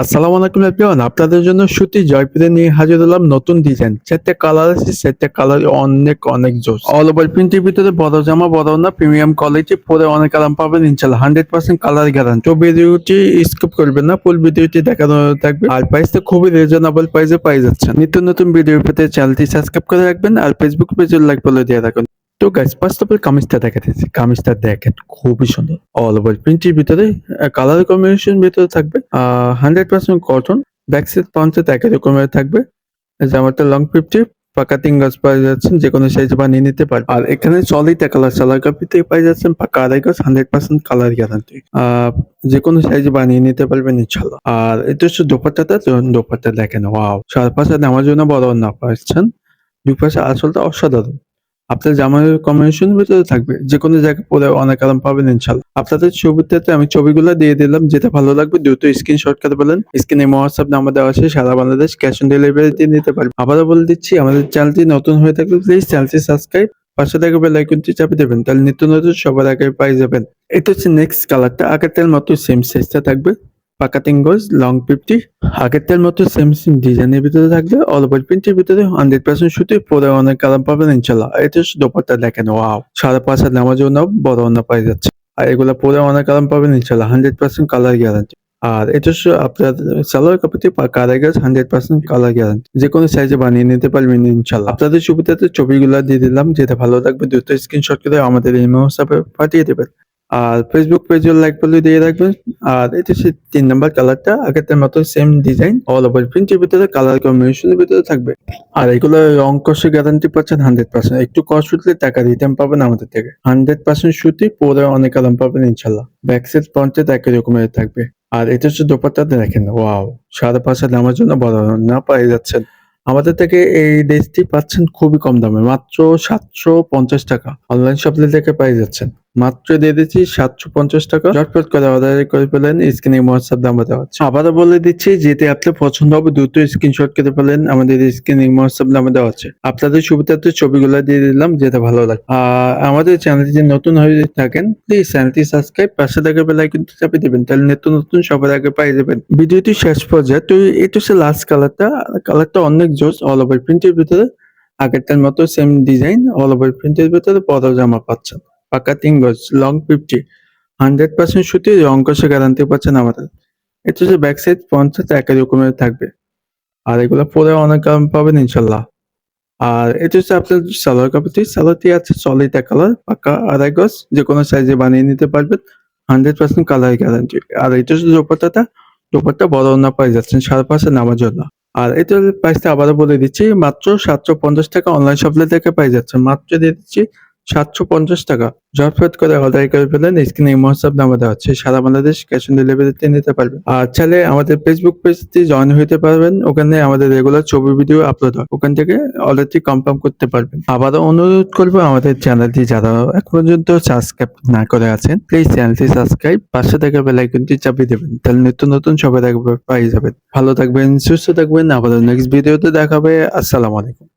আসসালামু আলাইকুম এভরিওয়ান, আপনাদের জন্য সুতি জয়পুরে নিয়ে হাজির হলাম নতুন ডিজাইন চারটে কালার আছে, চারটে কালার অনেক অনেক জোস। অল ওভার প্রিন্টের ভিতরে বড় জামা, বড় না প্রিমিয়াম কোয়ালিটি পরে অনেক আরাম পাবেন ইনশাল্লাহ হান্ড্রেড পার্সেন্ট কালার গ্যারান্টি তো ভিডিওটি স্কিপ করবেন না ফুল ভিডিওটি দেখানো থাকবে। আর প্রাইসটা খুবই রিজনেবল প্রাইসে পাই যাচ্ছেন। নিত্য নতুন ভিডিও পেতে চ্যানেলটি সাবস্ক্রাইব করে রাখবেন, আর ফেসবুক পেজে লাইক ফলো দিয়ে রাখুন। তো গাইস ফার্স্ট অফ অল কামিজটা দেখাতেছি কামিজটা দেখেন, খুবই সুন্দর। অল ওভার প্রিন্টের ভিতরে কালার কম্বিনেশন ভিতরে থাকবে hundred percent cotton back side front side একই রকমের থাকবে। জামাটা লং ফিফটি পাকা তিন গাছ পাই যাচ্ছেন যে কোনো সাইজ বানিয়ে নিতে পারবেন আর এখানে চলিটা কালার সালার কাপিতে পাই যাচ্ছেন পাকা আড়াই গাছ হান্ড্রেড পার্সেন্ট কালার গ্যারান্টি যে কোনো সাইজ বানিয়ে নিতে পারবেন ইনশাল্লাহ আর এটা হচ্ছে দোপাট্টা দেখেন ওয়াও চার পাশে নেওয়ার জন্য বড় না পাচ্ছেন, দুপাশে আসলটা অসাধারণ। আপনার জামার কম্বিনেশন ভিতরে থাকবে। যে কোনো জায়গায় পরে অনেক আরাম পাবেন ইনশাল্লাহ আপনাদের ছবিতে আমি ছবিগুলো দিয়ে দিলাম, যেটা ভালো লাগবে দ্রুত স্ক্রিনশট করে বলেন স্ক্রিনে হোয়াটসঅ্যাপ নাম্বার দেওয়া আছে, সারা বাংলাদেশ ক্যাশ অন ডেলিভারি দিয়ে নিতে পারবেন। আবারও বলে দিচ্ছি, আমাদের চ্যানেলটি নতুন হয়ে থাকলে প্লিজ চ্যানেলটি সাবস্ক্রাইব পাশে থেকে বেল আইকনটি চাপে দেবেন, তাহলে নিত্য নতুন সবার আগে পাই যাবেন। এটা হচ্ছে নেক্সট কালারটা আগের তেল মতো সেম সাইজটা থাকবে। পাকা তিঙ্গজ লং ফিফটি আগেরটার মতো সেম সেম ডিজাইনের ভিতরে থাকবে অল ওভার প্রিন্টের ভিতরে হান্ড্রেড পার্সেন্ট সুতি, পরে অনেক আরাম পাবেন ইনশাল্লাহ এটা দোপাট্টা দেখেন ওয়াও সাড়ে পাঁচ হাজার নামার জন্য বড় অন্য পাই যাচ্ছে। আর এগুলো পরে অনেক আরাম পাবেন ইনশাল্লাহ হান্ড্রেড পার্সেন্ট কালার গ্যারান্টি আর এটা আপনার সালোয়ার কাপড়তে কালার গাছ হান্ড্রেড পার্সেন্ট কালার গ্যারান্টি যে কোনো সাইজে বানিয়ে নিতে পারবেন ইনশাল্লাহ আপনাদের সুবিধাতে ছবিগুলো দিয়ে দিলাম, যেটা ভালো থাকবে দ্রুত স্ক্রিনশট করে আমাদের ইমেল হিসাবে পাঠিয়ে দেবেন। আর ফেসবুক পেজের লাইক ফলো দিয়ে রাখবেন আর এটা হচ্ছে তিন নাম্বার কালারটা, আগেরটার মতো সেম ডিজাইন অল ওভার প্রিন্টের ভিতরে কালার কম্বিনেশনের ভিতরে থাকবে। আর এগুলো রং কষে গ্যারান্টি পাচ্ছেন হান্ড্রেড পার্সেন্ট একটু কষ্ট উঠলে টাকা রিটার্ন পাবেন আমাদের থেকে। হান্ড্রেড পার্সেন্ট সুতি, পরে অনেক আরাম পাবেন ইনশাল্লাহ ব্যাক সাইড ফ্রন্টে একই রকমের থাকবে। আর এটা হচ্ছে দোপাট্টাতে দেখেন ওয়াও পাঁচ হাজার নামার জন্য বড় না পাই যাচ্ছেন। আমাদের থেকে এই ড্রেসটি পাচ্ছেন খুবই কম দামে, মাত্র সাতশো পঞ্চাশ টাকা। অনলাইন শপলে থেকে পাই যাচ্ছেন। মাত্র দিয়ে দিচ্ছি সাতশো পঞ্চাশ টাকা। ঝটপট করে অর্ডার করে ফেলেন স্ক্রিনে হোয়াটসঅ্যাপ নাম্বার দেওয়া হচ্ছে। আবারও বলে দিচ্ছি যেতে আপনার পছন্দ হবে, দ্রুত স্ক্রিনশট করে ফেলেন, আমাদের স্ক্রিনে হোয়াটসঅ্যাপ নাম্বার দেওয়া আছে আপনাদের সুবিধার্থে ছবিগুলো দিয়ে দিলাম, যেটা ভালো লাগে। আর আমাদের চ্যানেলটি যদি নতুন হয়ে থাকেন প্লিজ চ্যানেলটি সাবস্ক্রাইব পাশে থাকা বেলায় কিন্তু চাপে দেবেন, তাহলে নিত্য নতুন সবার আগে পাই যাবেন। ভিডিওটি শেষ পর্যায়ে, তো এটা হচ্ছে লাস্ট কালারটা কালারটা অনেক জোস অল ওভার প্রিন্টের ভিতরে, আগেরটার মতো সেম ডিজাইন অল ওভার প্রিন্টের ভিতরে বড় জামা পাচ্ছেন। পাকা তিন গজ লং ফিফটি হান্ড্রেড পার্সেন্ট সুতি রং কষে গ্যারান্টি পাচ্ছেন আমাদের। এটা হচ্ছে ব্যাক সাইড সাইড একই রকমের থাকবে। আর এগুলো পরে অনেক দাম পাবেন ইনশাল্লাহ। আর এটা হচ্ছে আপনার সালোয়ার কাপড়টি সালোয়ারটি আছে এক কালার পাকা আড়াই গজ, যে কোনো সাইজে বানিয়ে নিতে পারবেন। হান্ড্রেড পার্সেন্ট কালার গ্যারান্টি আর এটা হচ্ছে দোপাট্টাটা। দোপাট্টা বড় না পাই যাচ্ছেন সাড়ে পাঁচশো নামার জন্য। আর এটার প্রাইসটা আবারও বলে দিচ্ছি, মাত্র সাতশো পঞ্চাশ টাকা অনলাইন শপলে থেকে পাই যাচ্ছে মাত্র দিয়ে দিচ্ছি সাতশো পঞ্চাশ টাকা। ঝটফট করে অর্ডার করে ফেলেন স্ক্রিনে হোয়াটসঅ্যাপ নাম্বার দেওয়া আছে, সারা বাংলাদেশ ক্যাশ অন ডেলিভারিতে নিতে পারবেন আর চাইলে আমাদের ফেসবুক পেজটি জয়েন হতে পারবেন, ওখানে আমাদের রেগুলার ছবি ভিডিও আপলোড হয়। ওখান থেকে অর্ডারটি কনফার্ম করতে পারবেন। আবারও অনুরোধ করব আমাদের চ্যানেলটি যারা এখন পর্যন্ত সাবস্ক্রাইব না করে আছেন প্লিজ চ্যানেলটি সাবস্ক্রাইব পাশে থেকে বেলাইকনটি চাপিয়ে দেবেন, তাহলে নিত্য নতুন সবাই দেখবে পাই যাবেন। ভালো থাকবেন, সুস্থ থাকবেন, আবারও নেক্সট ভিডিওতে দেখাবে, আসসালামু আলাইকুম।